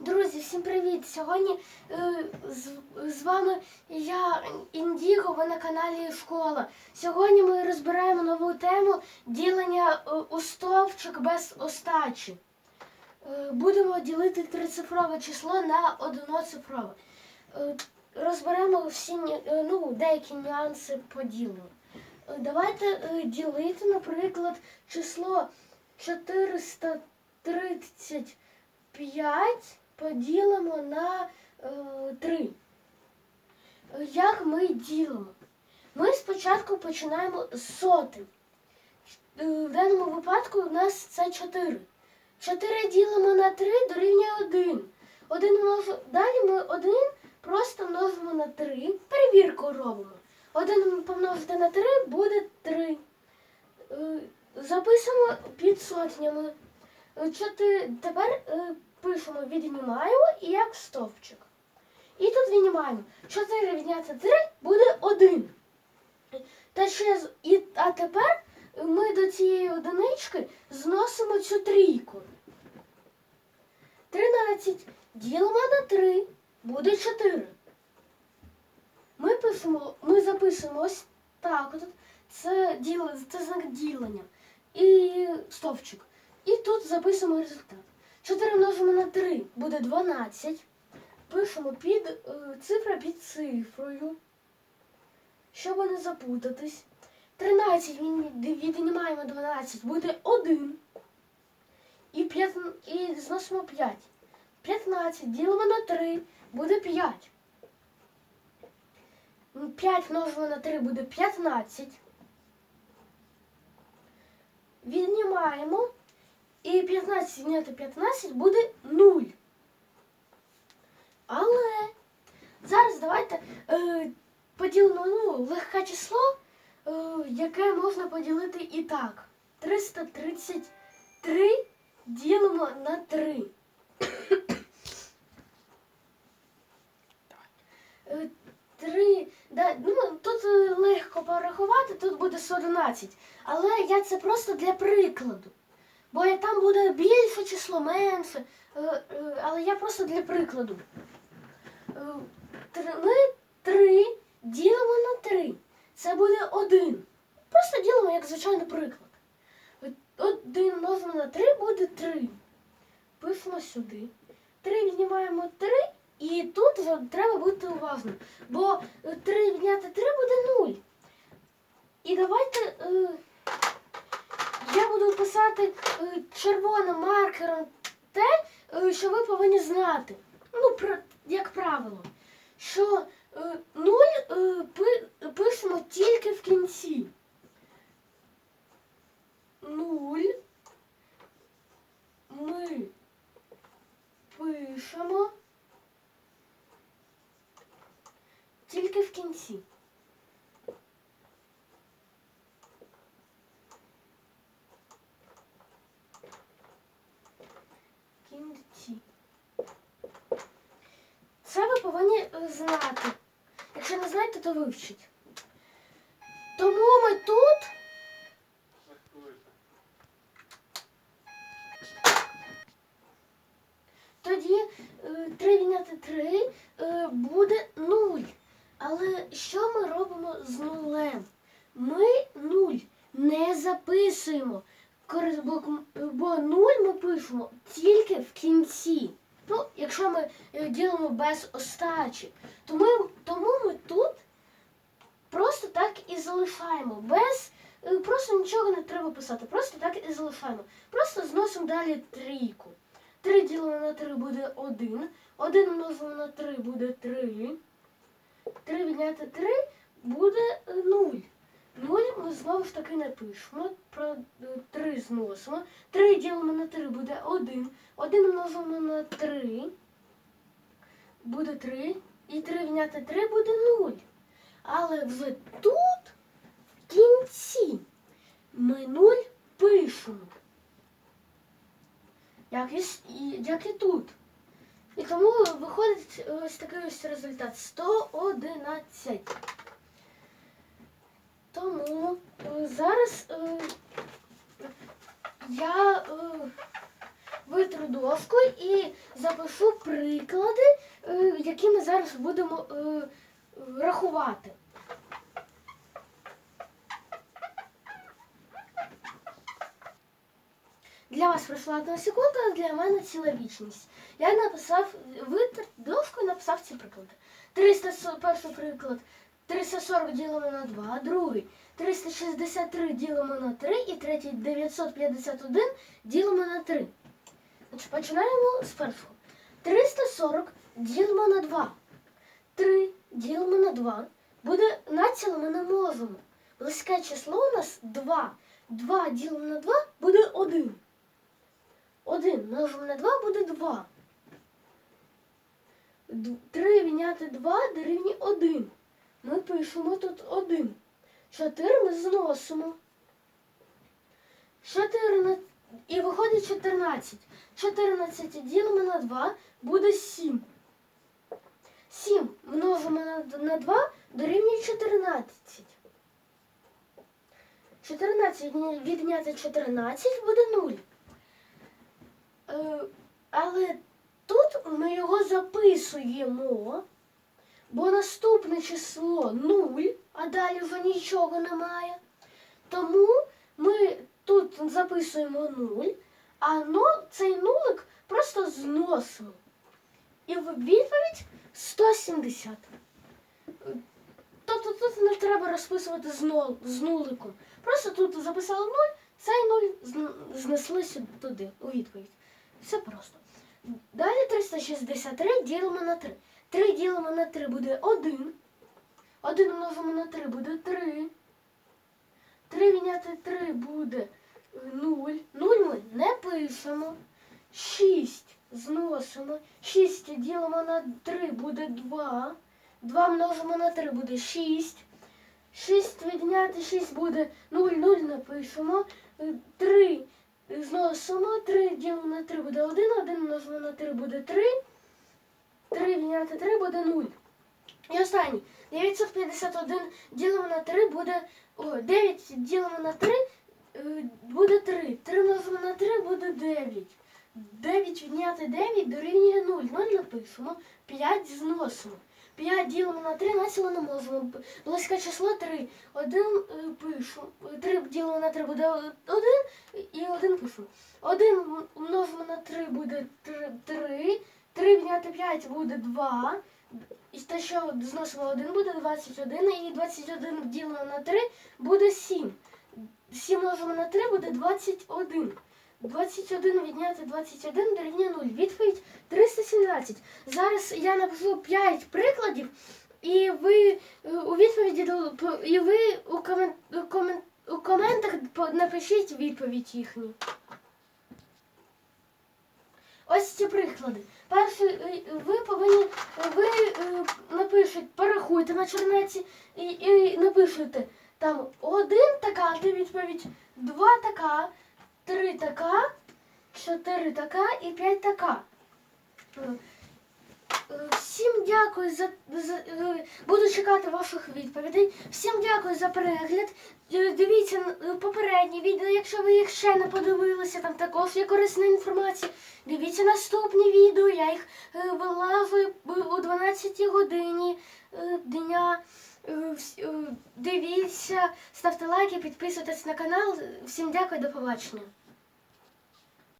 Друзі, всім привіт! Сьогодні е, з, з вами я Індіго, ви на каналі Школа. Сьогодні ми розбираємо нову тему ділення е, у без остачі. Е, будемо ділити трицифрове число на одноцифрове. Е, розберемо всі е, ну, деякі нюанси поділення. Е, давайте е, ділити, наприклад, число 435 поділимо на е, 3. Як ми ділимо? Ми спочатку починаємо з соти. Е, В даному випадку у нас це 4. 4 ділимо на 3 дорівнює 1. 1 множу... Далі ми 1 просто множимо на 3. Перевірку робимо. 1 помножити на 3 буде 3. Е, Записуємо під сотнями. Е, Чотири... Тепер е, пишемо віднімаємо і як стовпчик. І тут віднімаємо. що 4 відняти 3 буде 1. Та ще і... А тепер ми до цієї одинички зносимо цю трійку. 13 ділимо на 3 буде 4. Ми пишемо, ми записуємо ось так. От. Це, діл, це знак ділення. І стовпчик. І тут записуємо результат. 4 множимо на 3 буде 12. Пишемо під е, цифра під цифрою. Щоб не запутатись. 13 віднімаємо 12 буде 1. І, 5, і зносимо 5. 15 ділимо на 3 буде 5. 5 множимо на 3 буде 15. Віднімаємо. І 15 відняти 15 буде 0. Але зараз давайте е, поділимо ну, легке число, е, яке можна поділити і так. 333 ділимо на 3. Е, Три, да, ну, тут е, легко порахувати, тут буде 11. Але я це просто для прикладу. Бо там буде більше число, менше. Е, е, Але я просто для прикладу. Е, Ми 3 ділимо на 3. Це буде 1. Просто ділимо як звичайний приклад. 1 множимо на 3 буде 3. Пишемо сюди. 3 віднімаємо 3. І тут треба бути уважним. Бо 3 відняти 3 буде 0. І давайте я буду писати е, червоним маркером те, е, що ви повинні знати. Ну, про, як правило, що е, 0 е, пи, пишемо тільки в кінці. 0 ми пишемо тільки в кінці. Кінці. Це ви повинні е, знати. Якщо не знаєте, то вивчіть. Тому ми тут тоді 3 відняти 3 буде 0. Але що ми робимо з нулем? Ми 0 не записуємо. Бо, бо 0 ми пишемо тільки в кінці. Ну, якщо ми е, ділимо без остачі, то ми, тому ми тут просто так і залишаємо. Без, е, просто нічого не треба писати, просто так і залишаємо. Просто зносимо далі трійку. 3 ділимо на 3 буде 1. 1 множимо на 3 буде 3. 3 відняти 3 буде 0. 0 ми знову ж таки не пишемо. Про 3 зносимо. 3 ділимо на 3 буде 1. 1 множимо на 3 буде 3. І 3 відняти 3 буде 0. Але вже тут, в кінці, ми 0 пишемо. Як і- як і тут. І тому виходить ось такий ось результат 111. Тому е, зараз е, я е, витру дошку і запишу приклади, які ми зараз будемо рахувати. Для вас пройшла одна секунда, а для мене ціла вічність. Я написав витер дошку і написав ці приклади. 301 приклад 340 ділимо на 2, другий 363 ділимо на 3 і третій 951 ділимо на 3. Значить, починаємо з першого. 340 ділимо на 2. 3 ділимо на 2. Буде націло ми не можемо. Близьке число у нас 2. 2 ділимо на 2 буде 1. 1 множимо на 2 буде 2. 3 відняти 2 дорівнює 1. Ми пишемо тут 1. 4 ми зносимо. 14. І виходить 14. 14 ділимо на 2 буде 7. 7 множимо на, на 2 дорівнює 14. 14 відняти 14 буде 0. Е, але тут ми його записуємо, бо наступне число 0, а далі вже нічого немає. Тому ми тут записуємо 0, а цей нулик просто зносимо. І відповідь 170. Е, Тобто тут не треба розписувати з, нол, з нуликом. Просто тут записали 0, цей 0 зн- знесли туди, у відповідь. Все просто. Далі 363 ділимо на 3. 3 ділимо на 3 буде 1. 1 множимо на 3 буде 3. 3 відняти 3 буде 0. 0 ми не пишемо. 6 зносимо. 6 ділимо на 3 буде 2. 2 множимо на 3 буде 6. 6 відняти 6 буде 0, 0 напишемо. 3 зносимо. 3 ділимо на 3 буде 1, 1 множимо на 3 буде 3. 3 відняти 3 буде 0. І останній. 951 ділимо на 3 буде. О, 9 ділимо на 3 е, буде 3. 3 множимо на 3 буде 9. 9 відняти 9 дорівнює 0. 0 напишемо. 5 зносимо. 5 ділимо на 3, насіло не можемо. Близьке число 3. 1 пишу. 3 ділимо на 3 буде 1 і 1 пишу. 1 множимо на 3 буде 3. 3 відняти 5 буде 2. І те, що зносимо 1 буде 21. І 21 ділимо на 3 буде 7. 7 множимо на 3 буде 21. 21 відняти 21 дорівнює 0. Відповідь 317. Зараз я напишу 5 прикладів, і ви е, у відповіді і ви у, комен, у, комен, у коментах напишіть відповідь їхню. Ось ці приклади. Перший е, ви повинні ви е, напишете, порахуйте на чернеці і, і напишете там один така відповідь, два така, три така, чотири така і п'ять така. Е, е, Всім дякую за, за е, буду чекати ваших відповідей. Всім дякую за перегляд. Дивіться попередні відео, якщо ви їх ще не подивилися, там також є корисна інформація. Дивіться наступні відео, я їх вилажу о 12 годині дня. Дивіться, ставте лайки, підписуйтесь на канал. Всім дякую, до побачення.